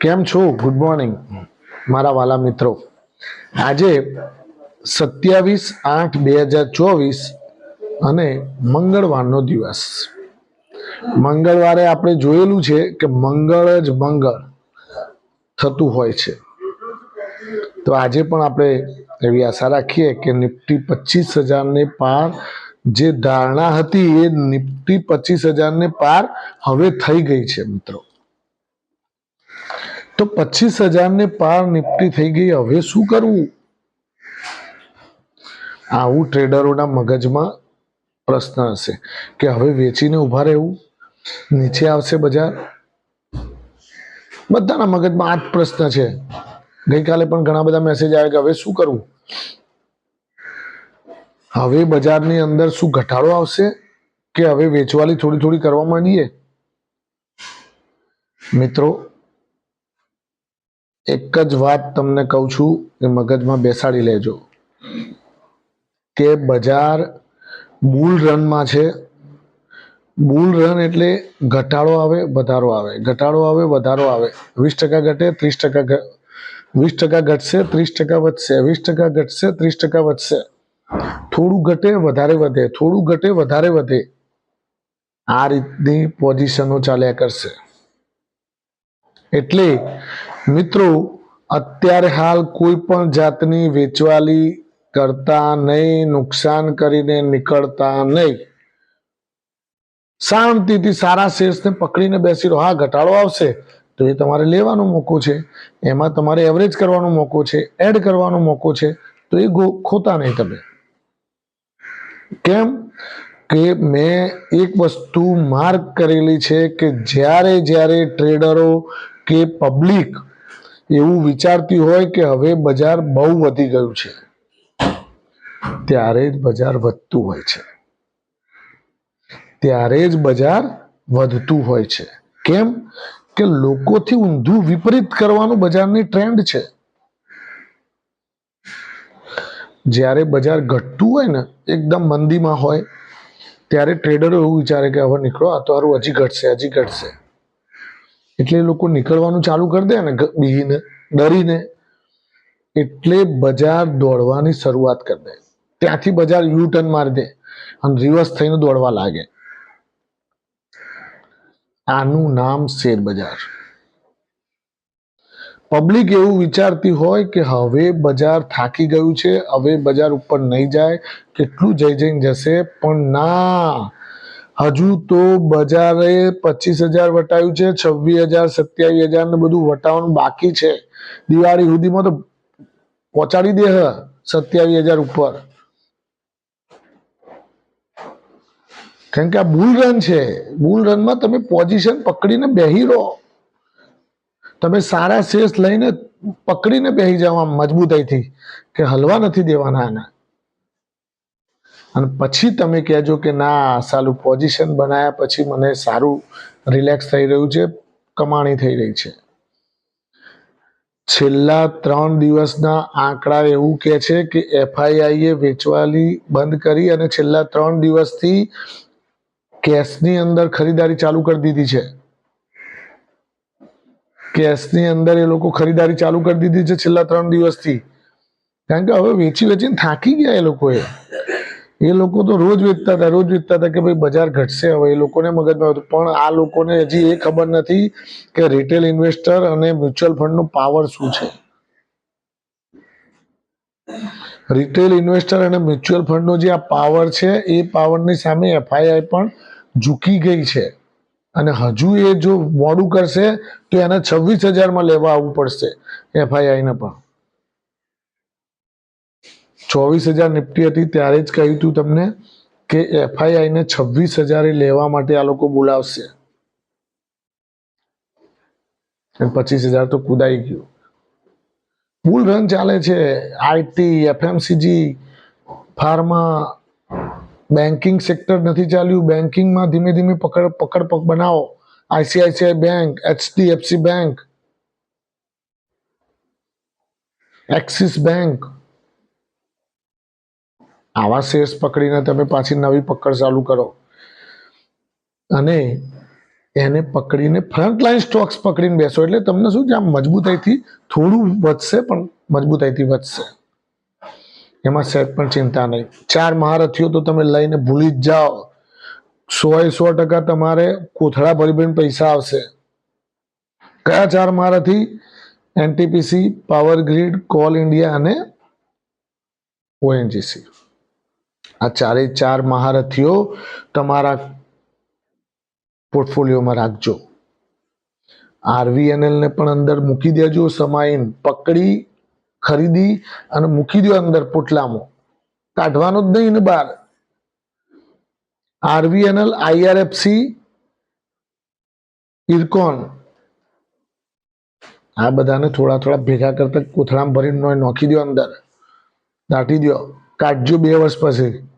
કેમ છો? Good morning મારા વાલા મિત્રો. આજે સત્યાવીસ આઠ બે હજાર ચોવીસ અને મંગળવારનો દિવસ. મંગળવારે આપણે જોયેલું છે કે મંગળ જ મંગળ થતું હોય છે. તો આજે પણ આપણે એવી આશા રાખીએ કે નિફ્ટી પચીસ હજારને પાર જે ધારણા હતી એ નિફ્ટી પચીસ હજારને પાર હવે થઈ ગઈ છે, મિત્રો. તો પચીસ હજારને પાર નિપટી થઈ ગઈ. હવે શું કરવું? આવું ટ્રેડરોના મગજમાં પ્રશ્ન હશે કે હવે વેચીને ઊભા રહેવું? નીચે આવશે બજાર? બધાના મગજમાં આ જ પ્રશ્ન છે. ગઈકાલે પણ ઘણા બધા મેસેજ આવ્યા કે હવે શું કરવું? હવે બજારની અંદર શું ઘટાડો આવશે કે હવે વેચવાલી થોડી થોડી કરવા માંડીએ? મિત્રો એક જ વાત તમને કહું છું કે મગજમાં બેસાડી લેજો. કે બજાર બુલ રનમાં છે. બુલ રન એટલે ઘટાડો આવે, વધારો આવે. ઘટાડો આવે, વધારો આવે. વીસ ટકા ઘટે, ત્રીસ ટકા વીસ ટકા ઘટશે, ત્રીસ ટકા વધશે. વીસ ટકા ઘટશે, ત્રીસ ટકા વધશે. થોડું ઘટે, વધારે વધે. થોડું ઘટે, વધારે વધે. આ રીતની પોઝિશનો ચાલ્યા કરશે. એટલે મિત્રો, અત્યારે હાલ કોઈ પણ જાતની વેચવાલી કરતા નહીં, નુકસાન કરીને નીકળતા નહીં. શાંતિથી સારા શેર્સને પકડીને બેસી રહો હા, ઘટાડો આવશે તો એ તમારે લેવાનો મોકો છે. એમાં તમારે એવરેજ કરવાનો મોકો છે એડ કરવાનો મોકો છે, તો એ ખોતા નહીં તમે. કેમ? કે મેં એક વસ્તુ માર્ક કરેલી છે કે જ્યારે જ્યારે ટ્રેડરો કે પબ્લિક એવું વિચારતી હોય કે હવે બજાર બહુ વધી ગયું છે. ત્યારે જ બજાર વધતું હોય છે. ત્યારે જ બજાર વધતું હોય છે. કેમ? કે લોકોથી ઊંધું વિપરીત કરવાનું બજારની ટ્રેન્ડ છે. જ્યારે બજાર ઘટતું હોય ને, એકદમ મંદીમાં હોય, ત્યારે ટ્રેડરો એવું વિચારે કે હવે નીકળો, આ તો સારું, હજી ઘટશે હજી ઘટશે. એટલે લોકો નીકળવાનું ચાલુ કરી દે ને બીને ડરીને. એટલે બજાર દોડવાની શરૂઆત કરી દે. ત્યાંથી બજાર યુ ટર્ન મારી દે અને રિવર્સ થઈને દોડવા લાગે. આનું નામ શેર બજાર. પબ્લિક એવું વિચારતી હોય કે હવે બજાર થાકી ગયું છે, હવે બજાર ઉપર નહીં જાય, કેટલું જઈ જઈને જશે, પણ ના. હજુ તો બજારે પચીસ હજાર વટાયું છે, છવ્વીસ હજાર, સત્યાવીસ હજાર ને બધું વટાવવાનું બાકી છે. દિવાળી સુધીમાં તો પહોંચાડી દે હ, સત્યાવીસ હજાર ઉપર. કારણ કે આ બુલ રન છે. બુલ રનમાં તમે પોઝિશન પકડીને બેહી રહો. તમે સારા શેષ લઈને પકડીને બેહી જવા આમ મજબૂતાઈથી, કે હલવા નથી દેવાના આને. અને પછી તમે કહેજો કે ના સાલું પોઝિશન બનાવ્યા પછી મને સારું રિલેક્સ થઈ રહ્યું છે, કમાણી થઈ રહી છે. છેલ્લા ત્રણ દિવસના આંકડા એવું કહે છે કે એફઆઈઆઈ એ વેચવાલી બંધ કરી અને છેલ્લા ત્રણ દિવસથી કેશની અંદર ખરીદારી ચાલુ કરી દીધી છે. કેશની અંદર એ લોકો ખરીદારી ચાલુ કરી દીધી છે છેલ્લા ત્રણ દિવસથી. કારણ કે હવે વેચી વેચીને થાકી ગયા એ લોકોએ. એ લોકો તો રોજ વેચતા હતા, રોજ વેચતા હતા કે ભાઈ બજાર ઘટશે હવે, એ લોકોને મગજમાં હતું પણ આ લોકોને હજી એ ખબર નથી કે રિટેલ ઇન્વેસ્ટર અને મ્યુચ્યુઅલ ફંડનો પાવર શું છે. રિટેલ ઇન્વેસ્ટર અને મ્યુચ્યુઅલ ફંડનો જે આ પાવર છે, એ પાવરની સામે એફઆઈઆઈ પણ ઝૂકી ગઈ છે. અને હજુ એ જો મોડું કરશે, તો એને છવ્વીસ હજારમાં લેવા આવવું પડશે એફઆઈઆઈને પણ. ચોવીસ હજાર નિફ્ટી હતી, ત્યારે જ કહ્યું હતું તમને કે એફઆઈઆઈ ને છવ્વીસ હજારે લેવા માટે આ લોકો બોલાવશે. પચીસ હજાર તો કુદાઈ ગયું. બુલ રન ચાલે છે IT FMCG pharma banking sector નથી ચાલ્યું. બેન્કિંગમાં ધીમે ધીમે પકડ પકડ પક બનાવો. ICICI bank HDFC bank, Axis bank આવા શેર્સ પકડીને તમે પાછી નવી પકડ ચાલુ કરો. અને એને પકડીને ફ્રન્ટ લાઈન સ્ટોક્સ પકડીને બેસો. એટલે તમને શું આમ મજબૂતાઈથી થોડું વધશે, પણ મજબૂતાઈથી વધશે. એમાં સેટ પણ ચિંતા નહીં. ચાર મહારથીઓ તો તમે લઈને ભૂલી જ જાઓ. સો એ સો ટકા તમારે કોથળા ભરી ભરીને પૈસા આવશે. કયા ચાર મહારથી? NTPC power grid coal India અને ઓએનજીસી. આ ચારે ચાર મહારથીઓ તમારા પોર્ટફોલિયોમાં રાખજો. આરવીએનએલને પણ અંદર મૂકી દેજો, સમાઈન પકડી, ખરીદી અને મૂકી દો અંદર પોટલામાં. કાઢવાનો જ નહીં ને બહાર. RVNL IRFC, Ircon. આ બધાને થોડા થોડા ભેગા કરતા કોથળામાં ભરીને નોખી દો અંદર. દાટી દો કાઢજો બે વર્ષ પછી.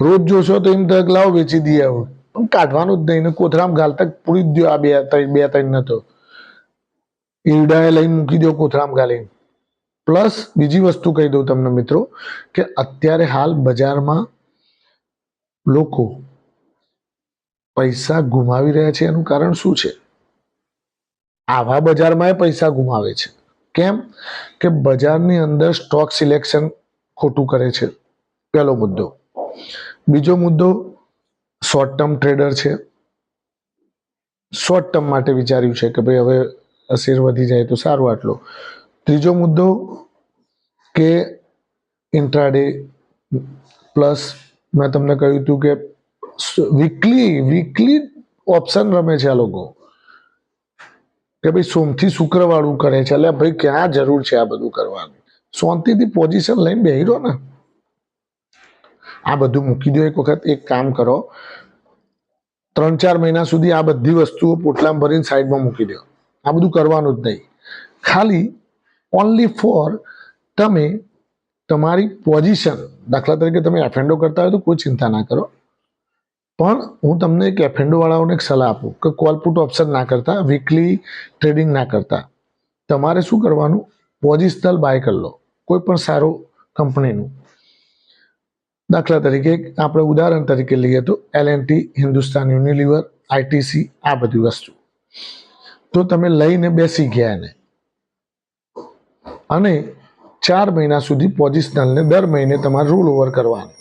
રોજ જોશો તો એમ તક લાવો વેચી દઈએ હવે. પણ કાઢવાનું જ નહીં કોથરામ ગાલ તક પૂરી જ દો આ બે ત્રણ બે ત્રણ નતો ઈરડાએ લઈને મૂકી દો કોથરામ ગાલીને. પ્લસ બીજી વસ્તુ કહી દઉં તમને મિત્રો, કે અત્યારે હાલ બજારમાં લોકો પૈસા ગુમાવી રહ્યા છે એનું કારણ શું છે? આવા બજારમાં પૈસા ગુમાવે છે. કેમ? કે બજારની અંદર સ્ટોક સિલેક્શન ખોટું કરે છે. પહેલો મુદ્દો. બીજો મુદ્દો શોર્ટ ટર્મ ટ્રેડર છે. શોર્ટ ટર્મ માટે વિચાર્યું છે કે ભાઈ હવે શેર વધી જાય તો સારું આટલો. ત્રીજો મુદ્દો, કે ઇન્ટ્રાડે પ્લસ મેં તમને કહ્યું હતું કે વીકલી વીકલી ઓપ્શન રમે છે આ લોકો. કે ભાઈ સોમથી શુક્રવાળું કરે છે. એટલે ભાઈ ક્યાં જરૂર છે આ બધું કરવાનું? શાંતિથી પોઝિશન લઈને બેહી રહો ને. આ બધું મૂકી દો એક વખત, એક કામ કરો. ત્રણ ચાર મહિના સુધી આ બધી વસ્તુઓ પોટલામાં ભરીને સાઈડમાં મૂકી દો. આ બધું કરવાનું જ નહીં. ખાલી ઓનલી ફોર તમે તમારી પોઝિશન દાખલા તરીકે તમે એફેન્ડો કરતા હોય તો કોઈ ચિંતા ના કરો. પણ હું તમને એક એફેન્ડોવાળાઓને એક સલાહ આપું કે કોલ પુટ ઓપ્શન ના કરતા વીકલી ટ્રેડિંગ ના કરતા. તમારે શું કરવાનું? પોઝિશનલ બાય કરી લો, કોઈ પણ સારું કંપનીનું દાખલા તરીકે આપણે ઉદાહરણ તરીકે લઈએ તો L N Hindustan Unilever ITC આ બધી વસ્તુ. તો તમે લઈને બેસી ગયા એને. અને ચાર મહિના સુધી પોઝિશનલને દર મહિને તમારે રોલ ઓવર કરવાનું.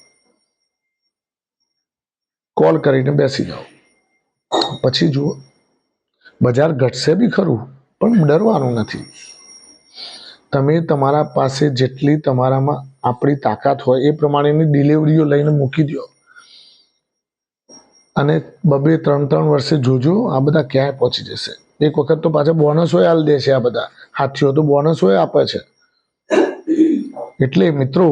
કોલ કરીને બેસી જાઓ. પછી જુઓ, બજાર ઘટશે બી ખરું, પણ ડરવાનું નથી. તમે તમારા પાસે જેટલી તમારામાં આપણી તાકાત હોય એ પ્રમાણેની ડિલિવરીઓ લઈને મૂકી દો અને બબે ત્રણ ત્રણ વર્ષે જોજો, આ બધા ક્યાંય પહોંચી જશે. એક વખત તો પાછા બોનસો હાલ દે છે આ બધા. હાથીઓ તો બોનસ હોય આપે છે. એટલે મિત્રો,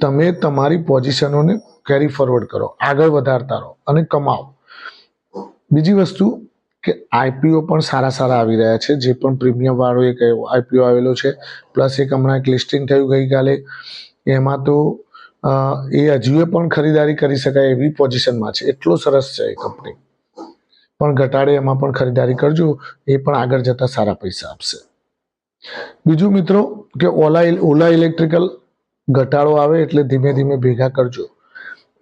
તમે તમારી પોઝિશનોને કેરી ફોરવર્ડ કરો, આગળ વધારતા રહો અને કમાઓ. બીજી વસ્તુ કે આઈપીઓ પણ સારા સારા આવી રહ્યા છે, જે પણ પ્રીમિયમ વાળો એક આઈપીઓ આવેલો છે, પ્લસ એક હમણાં એક લિસ્ટિંગ થયું ગઈકાલે, એમાં તો એ હજુએ પણ ખરીદારી કરી શકાય એવી પોઝિશનમાં છે. એટલો સરસ છે એ કંપની પણ ઘટાડે એમાં પણ ખરીદારી કરજો, એ પણ આગળ જતા સારા પૈસા આપશે. બીજું મિત્રો કે ઓલા ઓલા ઇલેક્ટ્રિકલ ઘટાડો આવે એટલે ધીમે ધીમે ભેગા કરજો.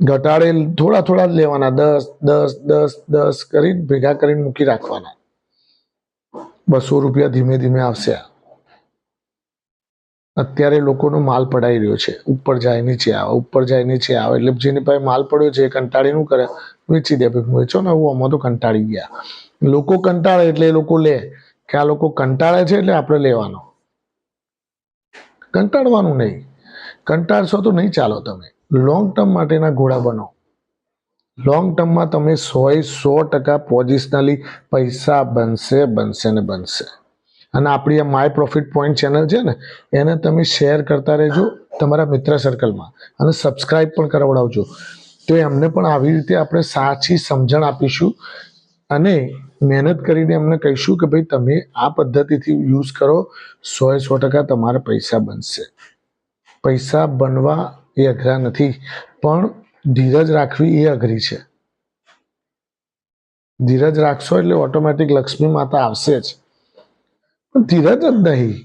ઘટાડે થોડા થોડા જ લેવાના, દસ દસ દસ દસ કરી ભેગા કરીને મૂકી રાખવાના. બસો રૂપિયા ધીમે ધીમે આવશે. અત્યારે લોકોનો માલ પડાઈ રહ્યો છે. ઉપર જાય, નીચે આવે, ઉપર જાય, નીચે આવે. એટલે જેની પાસે માલ પડ્યો છે કંટાળી નું કરે? વેચી દે. ભાઈ, વેચો ને હું આમાં તો કંટાળી ગયા. લોકો કંટાળે એટલે એ લોકો લે. કે આ લોકો કંટાળે છે એટલે આપણે લેવાનો. કંટાળવાનું નહીં. કંટાળશો તો નહીં ચાલો તમે. લોંગ ટર્મ માટેના ઘોડા બનો. લોંગ ટર્મમાં તમે સો એ સો ટકા પોઝિશનલી પૈસા બનશે બનશે ને બનશે. અને આપણી આ માય પ્રોફિટ પોઈન્ટ ચેનલ છે ને, એને તમે શેર કરતા રહેજો તમારા મિત્ર સર્કલમાં અને સબસ્ક્રાઈબ પણ કરાવડાવજો. તો એમને પણ આવી રીતે આપણે સાચી સમજણ આપીશું અને મહેનત કરીને એમને કહીશું કે ભાઈ તમે આ પદ્ધતિથી યુઝ કરો સો એ સો ટકા તમારા પૈસા બનશે. પૈસા બનવા એ અઘરા નથી, પણ ધીરજ રાખવી એ અઘરી છે. ધીરજ રાખશો એટલે ઓટોમેટિક લક્ષ્મી માતા આવશે જ. પણ ધીરજ જ નહીં.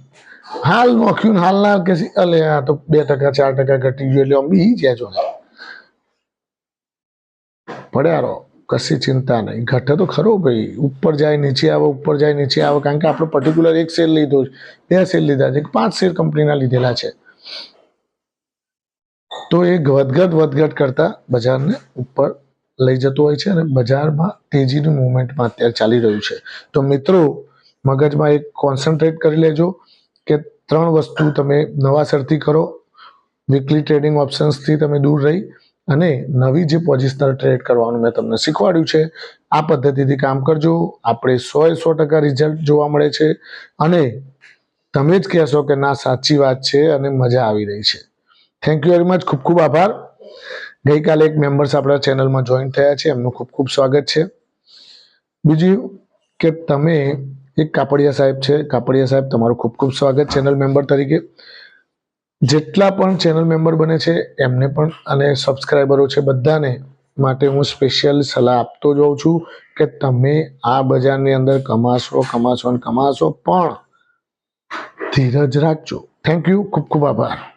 હાલ નોખ્યું હાલ ના કે અલે આ તો બે ટકા, ચાર ટકા ઘટી ગયું એટલે આમ બી જ્યાં પડ્યા રહો, કશી ચિંતા નહીં. ઘટે તો ખરો ભાઈ, ઉપર જાય, નીચે આવે, ઉપર જાય, નીચે આવે. કારણ કે આપણે પર્ટિક્યુલર એક શેર લીધો બે શેર લીધા છે, પાંચ શેર કંપનીના લીધેલા છે. તો એ વધઘટ વધઘટ કરતા બજારને ઉપર લઈ જતો હોય છે અને બજારમાં તેજીનું મુવમેન્ટમાં અત્યારે ચાલી રહ્યું છે. તો મિત્રો, મગજમાં એક કોન્સન્ટ્રેટ કરી લેજો કે ત્રણ વસ્તુ તમે નવાસરથી કરો વીકલી ટ્રેડિંગ ઓપ્શન્સથી તમે દૂર રહી અને નવી જે પોઝિશનલ ટ્રેડ કરવાનું મેં તમને શીખવાડ્યું છે, આ પદ્ધતિથી કામ કરજો. આપણે સો એ સો ટકા રિઝલ્ટ જોવા મળે છે અને તમે જ કહેશો કે ના, સાચી વાત છે અને મજા આવી રહી છે. થેન્ક યુ વેરી મચ ખૂબ ખૂબ આભાર. ગઈકાલે એક મેમ્બર્સ આપણા ચેનલમાં જોઈન થયા છે. એમનું ખૂબ ખૂબ સ્વાગત છે. બીજું કે તમે એક કાપડિયા સાહેબ છે. કાપડિયા સાહેબ, તમારું ખૂબ ખૂબ સ્વાગત ચેનલ મેમ્બર તરીકે. જેટલા પણ ચેનલ મેમ્બર બને છે, એમને પણ અને સબસ્ક્રાઈબરો છે બધાને માટે હું સ્પેશિયલ સલાહ આપતો જાઉં છું કે તમે આ બજારની અંદર કમાશો કમાશો અને કમાશો, પણ ધીરજ રાખજો. થેન્ક યુ ખૂબ ખૂબ આભાર.